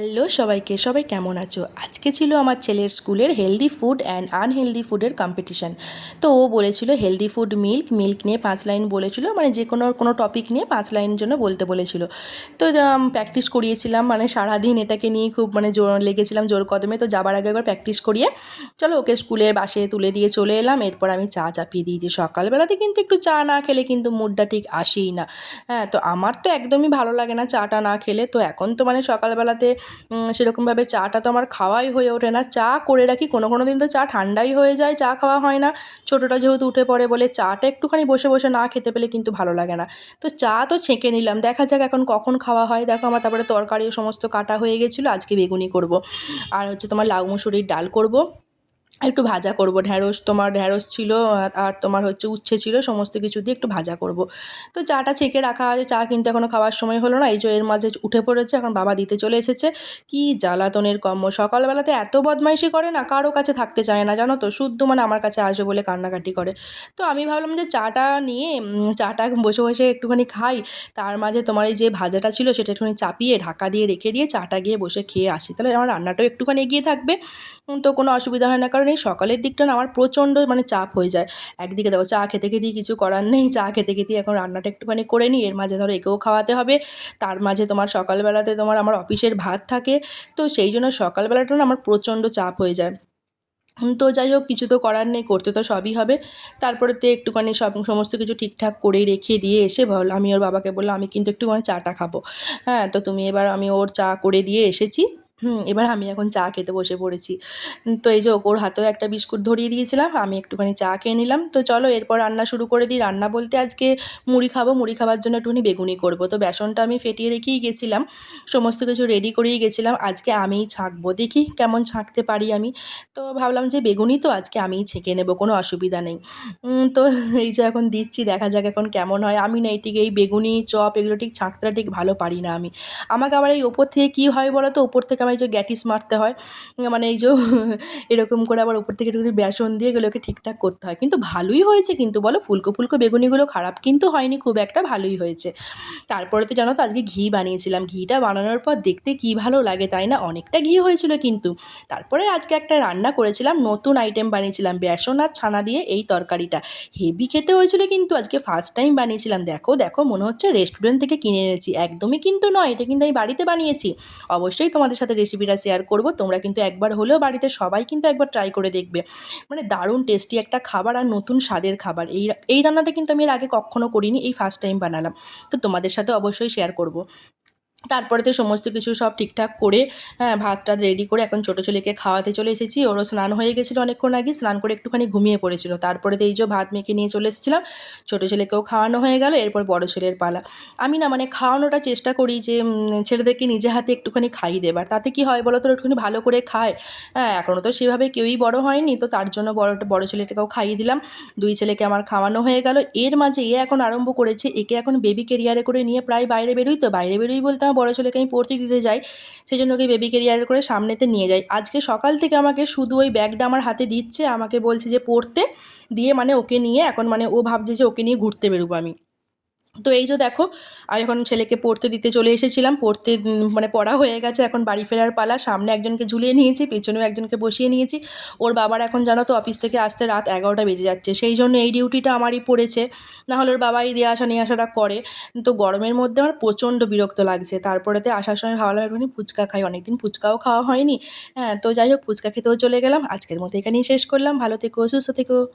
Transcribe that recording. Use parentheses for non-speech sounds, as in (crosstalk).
Hello সবাইকে, সবাই কেমন আছো? আজকে ছিল আমার ছেলের স্কুলের হেলদি ফুড অ্যান্ড আনহেলদি ফুডের কম্পিটিশান তো ও বলেছিল হেলদি ফুড মিল্ক মিল্ক নিয়ে পাঁচ লাইন বলেছিল মানে যে কোনো কোনো টপিক নিয়ে পাঁচ লাইন জন্য বলতে বলেছিল। তো প্র্যাকটিস করিয়েছিলাম মানে সারাদিন এটাকে নিয়ে খুব মানে জোর লেগেছিলাম জোর কদমে, তো যাবার আগে একবার প্র্যাকটিস করিয়ে চলো ওকে স্কুলে বাসে তুলে দিয়ে চলে এলাম। এরপর আমি চা চাপিয়ে দিই যে সকালবেলাতে কিন্তু একটু চা না খেলে কিন্তু মুডটা ঠিক আসেই না। হ্যাঁ তো আমার তো একদমই ভালো লাগে না চাটা না খেলে, তো এখন তো মানে সকালবেলাতে সেরকমভাবে চাটা তো আমার খাওয়াই হয়ে ওঠে না। চা করে রাখি, কোনো কোনো দিন তো চা ঠান্ডাই হয়ে যায়, চা খাওয়া হয় না। ছোটোটা যেহেতু উঠে পড়ে বলে চাটা একটুখানি বসে বসে না খেতে পেলে কিন্তু ভালো লাগে না। তো চা তো ছেঁকে নিলাম, দেখা যাক এখন কখন খাওয়া হয়। দেখো আমার তারপরে তরকারিও সমস্ত কাটা হয়ে গেছিল, আজকে বেগুনি করব। আর হচ্ছে তোমার লাউ মুসুরির ডাল করব। একটু ভাজা করব। ঢ্যাঁড়স তোমার ঢ্যাঁড়স ছিল, আর- তোমার হচ্ছে উচ্ছে ছিল, সমস্ত কিছু দিয়ে একটু ভাজা করব। তো চাটা ছেঁকে রাখা আছে, চা কিন্তু এখনও খাওয়ার সময় হলো না, এই যে এর মাঝে উঠে পড়েছে, এখন বাবা দিতে চলে এসেছে। কি জ্বালাতনের কম্ম, সকালবেলাতে এত বদমাইশি করে না, কারও কাছে থাকতে চায় না, জানো তো, শুদ্ধ মানে আমার কাছে আসবে বলে কান্নাকাটি করে। তো আমি ভাবলাম যে চাটা নিয়ে চাটা বসে বসে একটুখানি খাই, তার মাঝে তোমার এই যে ভাজাটা ছিল, সেটা একটুখানি চাপিয়ে, ঢাকা দিয়ে রেখে দিয়ে চাটা গিয়ে বসে খেয়ে আসি। তাহলে আমার রান্নাটাও একটুখানি এগিয়ে থাকবে তো কোনো অসুবিধা হয় না, কারণ এই সকালের দিকটা না আমার প্রচণ্ড মানে চাপ হয়ে যায়। একদিকে দেখো চা খেতে খেতেই কিছু করার নেই, চা খেতে খেতেই এখন রান্নাটা একটুখানি করে নিই। এর মাঝে ধরো একেও খাওয়াতে হবে, তার মাঝে তোমার সকালবেলাতে তোমার আমার অফিসের ভাত থাকে। তো সেই জন্য সকালবেলাটা না আমার প্রচণ্ড চাপ হয়ে যায়। তো যাই হোক, কিছু তো করার নেই, করতে তো সবই হবে। তারপরে তো একটুখানি সব সমস্ত কিছু ঠিকঠাক করে রেখে দিয়ে এসে বল, আমি ওর বাবাকে বললাম, আমি কিন্তু একটুখানি চাটা খাব। হ্যাঁ তো তুমি এবার আমি ওর চা করে দিয়ে এসেছি। হুম, এবার আমি এখন চা খেতে বসে পড়েছি। তো এই যে ওর হাতেও একটা বিস্কুট ধরিয়ে দিয়েছিলাম, আমি একটুখানি চা খেয়ে নিলাম। তো চলো এরপর রান্না শুরু করে দিই। রান্না বলতে আজকে মুড়ি খাব, মুড়ি খাবার জন্য একটুখানি বেগুনি করব। তো বেসনটা আমি ফেটিয়ে রেখেই গেছিলাম, সমস্ত কিছু রেডি করেই গেছিলাম। আজকে আমিই ছাঁকবো, দেখি কেমন ছাঁকতে পারি আমি। তো ভাবলাম যে বেগুনি তো আজকে আমিই ছেঁকে নেব, কোনো অসুবিধা নেই। তো এই যে এখন দিচ্ছি, দেখা যাক এখন কেমন হয়। আমি না এই ঠিক এই বেগুনি, চপ এগুলো ঠিক ছাঁকতে, ঠিক ভালো পারি না আমি। আমাকে আবার এই ওপর থেকে কী হয় বলো তো? ওপর থেকে এই যে গ্যাটিস মারতে হয় মানে এই যে (laughs) এরকম করে আবার উপর থেকে একটু বেসন দিয়ে এগুলোকে ঠিকঠাক করতে হয়। কিন্তু ভালোই হয়েছে কিন্তু বলো, ফুলকো ফুলকো বেগুনিগুলো খারাপ কিন্তু হয়নি, খুব একটা ভালোই হয়েছে। তারপরে তো জানো তো আজকে ঘি বানিয়েছিলাম। ঘিটা বানানোর পর দেখতে কী ভালো লাগে তাই না? অনেকটা ঘি হয়েছিল কিন্তু। তারপরে আজকে একটা রান্না করেছিলাম, নতুন আইটেম বানিয়েছিলাম, বেসন আর ছানা দিয়ে এই তরকারিটা। হেভি খেতে হয়েছিল কিন্তু আজকে ফার্স্ট টাইম বানিয়েছিলাম। দেখো দেখো, মনে হচ্ছে রেস্টুরেন্ট থেকে কিনে এনেছি। একদমই কিন্তু নয়, এটা কিন্তু আমি বাড়িতে বানিয়েছি। অবশ্যই তোমাদের সাথে রেসিপিটা শেয়ার করব, তোমরা কিন্তু একবার হলেও বাড়িতে সবাই কিন্তু একবার ট্রাই করে দেখবে। মানে দারুণ টেস্টি একটা খাবার আর নতুন স্বাদের খাবার। এই এই রান্নাটা কিন্তু আমি এর আগে কখনো করিনি, এই ফার্স্ট টাইম বানালাম। তো তোমাদের সাথে অবশ্যই শেয়ার করব। তারপরে তো সমস্ত কিছু সব ঠিকঠাক করে হ্যাঁ ভাত টাত রেডি করে এখন ছোটো ছেলেকে খাওয়াতে চলে এসেছি। ওরও স্নান হয়ে গেছিল অনেকক্ষণ আগে, স্নান করে একটুখানি ঘুমিয়ে পড়েছিল। তারপরে তো এই যে ভাত মেখে নিয়ে চলে এসেছিলাম, ছোটো ছেলেকেও খাওয়ানো হয়ে গেল, এরপর বড় ছেলের পালা। আমি না মানে খাওয়ানোটা চেষ্টা করি যে ছেলেদেরকে নিজে হাতে একটুখানি খাইয়ে দেবার। তাতে কি হয় বলো তো একটুখানি ভালো করে খায়। হ্যাঁ এখনও তো সেভাবে কেউই বড় হয়নি, তো তার জন্য বড় বড় ছেলেটাকেও খাইয়ে দিলাম। দুই ছেলেকে আমার খাওয়ানো হয়ে গেল। এর মাঝে এ এখন আরম্ভ করেছে, একে এখন বেবি কেরিয়ারে করে নিয়ে প্রায় বাইরে বেরোই তো, বাইরে বেরোই বলতে আমার বড় ছেলেকে আমি পড়তে দিতে যাই সেই জন্য ওকে বেবি ক্যারিয়ার করে সামনেতে নিয়ে যাই। আজকে সকাল থেকে আমাকে শুধু ওই ব্যাগটা আমার হাতে দিচ্ছে, আমাকে বলছে যে পড়তে, দিয়ে মানে ওকে নিয়ে, এখন মানে ও ভাবছে যে ওকে নিয়ে ঘুরতে বেরোবো আমি। তো এই যে দেখো আমি এখন ছেলেকে পড়তে দিতে চলে এসেছিলাম, পড়তে মানে পড়া হয়ে গেছে, এখন বাড়ি ফেরার পালা, সামনে একজনকে ঝুলিয়ে নিয়েছি, পেছনেও একজনকে বসিয়ে নিয়েছি, ওর বাবার এখন জানো তো অফিস থেকে আসতে রাত এগারোটা বেজে যাচ্ছে, সেই জন্য এই ডিউটিটা আমারই পড়েছে, নাহলে ওর বাবাই দিয়ে আসা নিয়ে আসাটা করে, তো গরমের মধ্যে আমার প্রচণ্ড বিরক্ত লাগছে, তারপরেতে আসার সময় ভাবলাম একটুখানি ফুচকা খাই অনেকদিন ফুচকাও খাওয়া হয়নি হ্যাঁ তো যাই হোক, ফুচকা খেতেও চলে গেলাম, আজকের মতো এখানেই শেষ করলাম, ভালো থেকো, সুস্থ থেকো।